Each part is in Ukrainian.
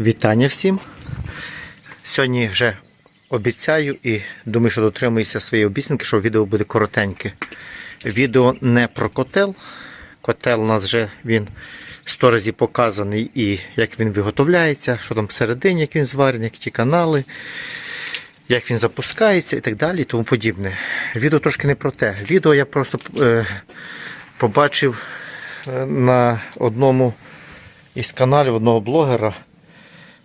Вітання всім. Сьогодні вже обіцяю і думаю, що дотримуюся своєї обіцянки, що відео буде коротеньке. Відео не про котел. Котел у нас вже він 100 разів показаний і як він виготовляється, що там всередині, як він зварений, як ті канали, як він запускається і так далі і тому подібне. Відео трошки не про те. Відео я просто е, побачив е, на одному із каналів одного блогера.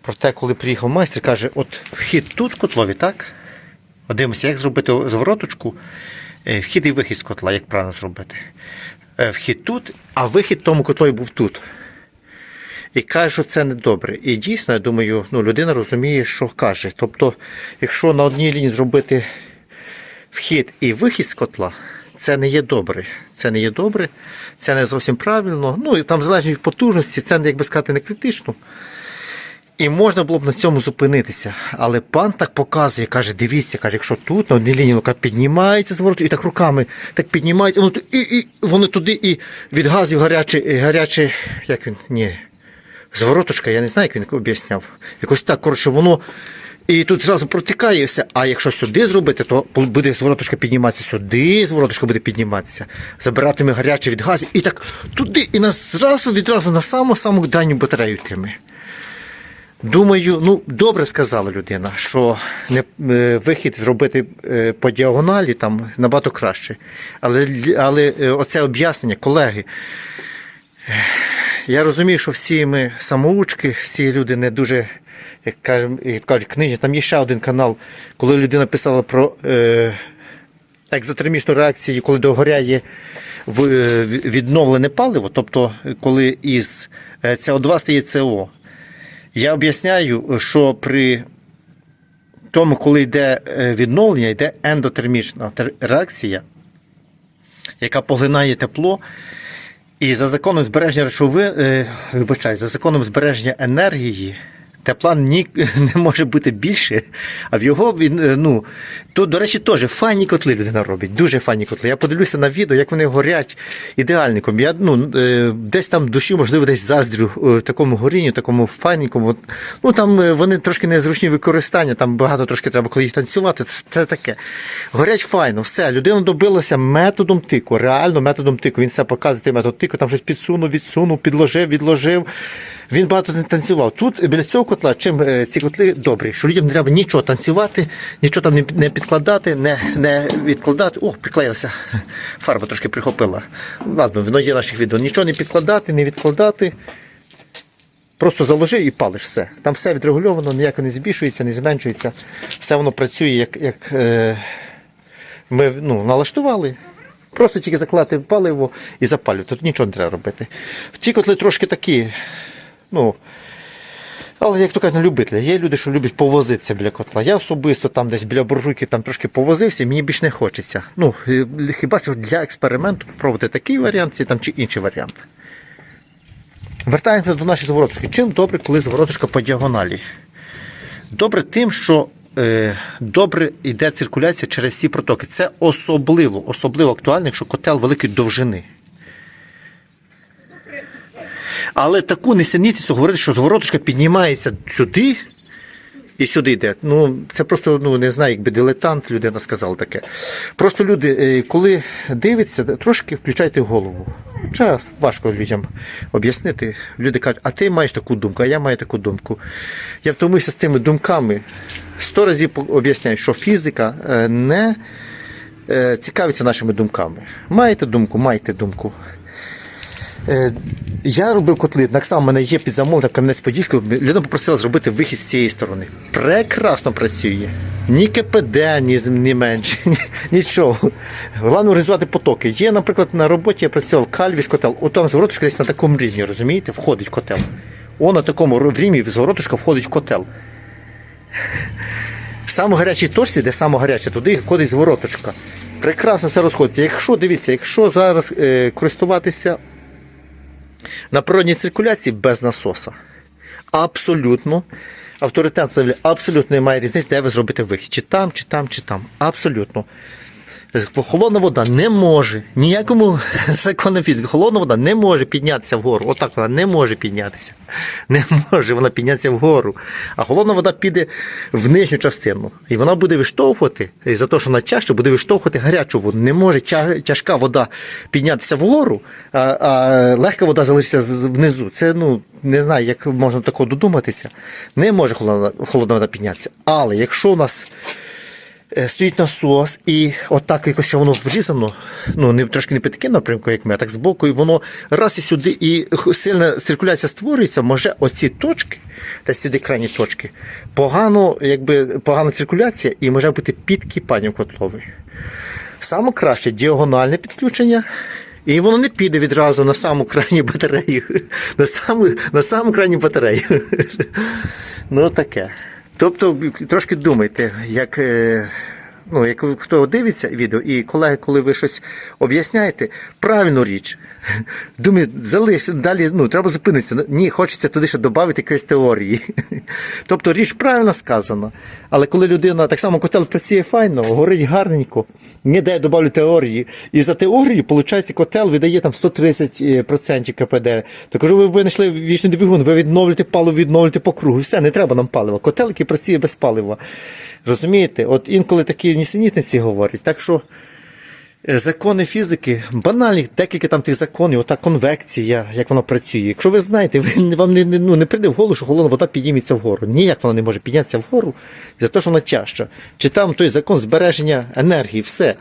Проте, коли приїхав майстер, каже, от вхід тут котлові, так? От Дивимося, як зробити звороточку, е, вхід і вихід з котла, як правильно зробити. Е, Вхід тут, а вихід тому котлові був тут. І каже, що це не добре. І дійсно, я думаю, ну, людина розуміє, що каже. Тобто, якщо на одній лінії зробити вхід і вихід з котла, це не є добре. Це не є добре, це не зовсім правильно. Ну і там залежно від потужності, це як би сказати, не критично. І можна було б на цьому зупинитися. Але пан так показує, каже, дивіться, каже, якщо тут на одній лінії рука піднімається зворот, і так руками так піднімається, воно, і, і, воно туди і від газів гаряче, гаряче, як він, ні, звороточка, я не знаю, як він об'ясняв. Якось так, коротше, воно. І тут зразу протікає все. А якщо сюди зробити, то буде звороточка підніматися сюди, звороточка буде підніматися, забиратиме гаряче від газів, і так туди, і нас зразу відразу на саму саму дальню батарею йтиме. Думаю, ну добре сказала людина, що не, е, вихід зробити е, по діагоналі там набагато краще. Але, але е, оце об'яснення, колеги. Я розумію, що всі ми самоучки, всі люди не дуже, як кажемо, кажуть, книжні. Там є ще один канал, коли людина писала про е, екзотермічну реакцію, коли догоряє е, відновлене паливо, тобто коли із е, СО2 стає СО. Я об'ясняю, що при тому, коли йде е, відновлення, йде ендотермічна реакція, яка поглинає тепло. І за законом збереження речовин, е, вибачай, за законом збереження енергії, тепла ні, не може бути більше, а в його він, е, ну, то, до речі, теж файні котли людина робить, дуже файні котли. Я подивлюся на відео, як вони горять ідеальником. Я ну, е, десь там душі, можливо, десь заздрю е, такому горінню, такому файненькому. Ну там вони трошки незручні використання, там багато трошки треба, коли їх танцювати. Це, це таке. Горять файно, все. Людина добилася методом тику, реально методом тику. Він все показує метод тику, там щось підсунув, відсунув, підложив, відложив. Він багато не танцював. Тут біля цього котла, чим е, ці котли добрі, що людям не треба нічого танцювати, нічого там не, підкладати, не, не відкладати. О, приклеїлася. Фарба трошки прихопила. Ладно, воно є наших відео. Нічого не підкладати, не відкладати. Просто заложив і палиш все. Там все відрегульовано, ніяко не збільшується, не зменшується. Все воно працює, як, як е, ми ну, налаштували. Просто тільки закладати паливо і запалювати. Тут нічого не треба робити. Ті котли трошки такі, ну. Але як то кажуть, на любителя. Є люди, що люблять повозитися біля котла. Я особисто там десь біля буржуйки там трошки повозився, мені більш не хочеться. Ну, хіба що для експерименту спробувати такий варіант там, чи інший варіант. Вертаємося до нашої звороточки. Чим добре, коли звороточка по діагоналі? Добре тим, що е, добре йде циркуляція через всі протоки. Це особливо, особливо актуально, якщо котел великої довжини. Але таку несенітницю говорити, що звороточка піднімається сюди і сюди йде. Ну, це просто ну, не знаю, якби дилетант людина сказала таке. Просто люди, е, коли дивляться, трошки включайте голову. Час важко людям об'яснити. Люди кажуть, а ти маєш таку думку, а я маю таку думку. Я втомився з тими думками. Сто разів об'ясняю, що фізика е, не е, цікавиться нашими думками. Маєте думку, маєте думку. Е, Я робив котли, так само в мене є під замовлення Кам'янець-Подільського. Людина попросила зробити вихід з цієї сторони. Прекрасно працює. Ні КПД, ні, ні менше, ні, нічого. Головне організувати потоки. Є, наприклад, на роботі я працював кальвіс котел. От там звороточка десь на такому рівні, розумієте, входить в котел. О, на такому рівні звороточка входить в котел. В саму гарячій точці, де саме гаряче, туди входить звороточка. Прекрасно все розходиться. Якщо дивіться, якщо зараз е, користуватися на природній циркуляції без насоса. Абсолютно. Авторитет абсолютно немає різниці, де ви зробите вихід. Чи там, чи там, чи там. Абсолютно. Холодна вода не може, ніякому закону фізики, холодна вода не може піднятися вгору. Отак вона не може піднятися. Не може вона піднятися вгору. А холодна вода піде в нижню частину. І вона буде виштовхувати, і за те, що вона чаще, буде виштовхувати гарячу воду. Не може тяжка вода піднятися вгору, а, а легка вода залишиться внизу. Це ну. Не знаю, як можна такого додуматися. Не може холодна, холодна вода піднятися. Але якщо у нас стоїть насос, і отак якось ще воно врізано, ну не трошки не під таким напрямком, як ми, а так збоку, і воно раз і сюди, і сильна циркуляція створюється, може оці точки, та сюди крайні точки, погано, якби погана циркуляція і може бути підкипання в котлові. Саме краще діагональне підключення. І воно не піде відразу на саму крайню батарею. На саму, на саму крайню батарею. Ну таке. Тобто трошки думайте, як, е, ну, як хто дивиться відео, і колеги, коли ви щось об'ясняєте, правильну річ. Думаю, залиш, далі ну, треба зупинитися. Ні, хочеться туди ще додати якоїсь теорії. Тобто річ правильно сказана. Але коли людина так само котел працює файно, горить гарненько, ніде я додавлю теорії. І за теорією, виходить, котел видає там 130% КПД. То кажу, ви винайшли вічний двигун, ви відновлюєте паливо, відновлюєте по кругу. Все, не треба нам палива. Котел, який працює без палива. Розумієте? От інколи такі нісенітниці говорять. Так що. Е, Закони фізики, банальні, декілька там тих законів, ота конвекція, як вона працює. Якщо ви знаєте, ви, вам не, ну, не прийде в голову, що холодна вода підніметься вгору. Ніяк вона не може піднятися вгору за те, що вона тяжча. Чи там той закон збереження енергії, все.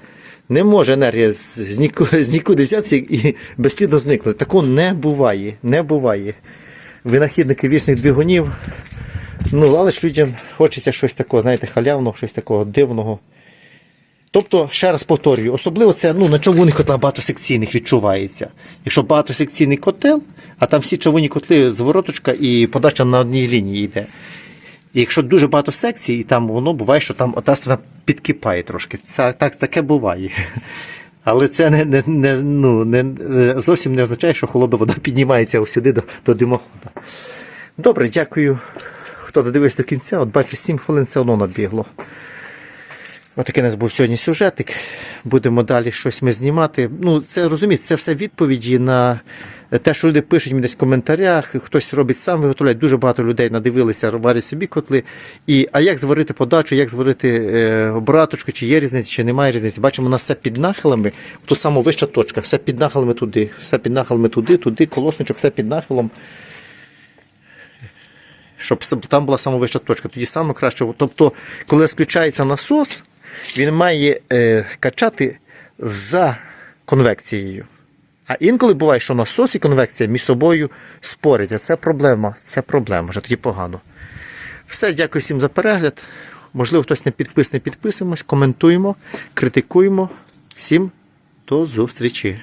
Не може енергія з, з, з нікуди взятися і безслідно зникнути. Такого не буває. Не буває. Винахідники вічних двигунів. Ну, але ж людям хочеться щось такого, знаєте, халявного, щось такого дивного. Тобто, ще раз повторюю, особливо це ну, на човунних котлах багатосекційних відчувається. Якщо багатосекційний котел, а там всі човунні котли звороточка і подача на одній лінії йде. І якщо дуже багато секцій, і там воно буває, що там ота сторона підкипає трошки. Це, так, таке буває. Але це не, не, не, ну, не, зовсім не означає, що холодна вода піднімається ось сюди до, до димохода. Добре, дякую. Хто додивився до кінця, от бачите, 7 хвилин все одно набігло. Отакий у нас був сьогодні сюжетик. Будемо далі щось ми знімати. Ну, це розумієте, це все відповіді на те, що люди пишуть мені десь в коментарях, хтось робить сам виготовляє. Дуже багато людей надивилися, варять собі котли. І, а як зварити подачу, як зварити е, обраточку, чи є різниця, чи немає різниці. Бачимо, у нас все під нахилами, ту саму вища точка, все під нахилами туди, все під нахилами туди, туди, колосничок, все під нахилом щоб там була сама вища точка. Тоді саме краще. Тобто, коли включається насос, він має е, качати за конвекцією. А інколи буває, що насос і конвекція між собою спорять. А це проблема. Це проблема, вже тоді погано. Все, дякую всім за перегляд. Можливо, хтось не підписаний, підписуємось, коментуємо, критикуємо. Всім до зустрічі!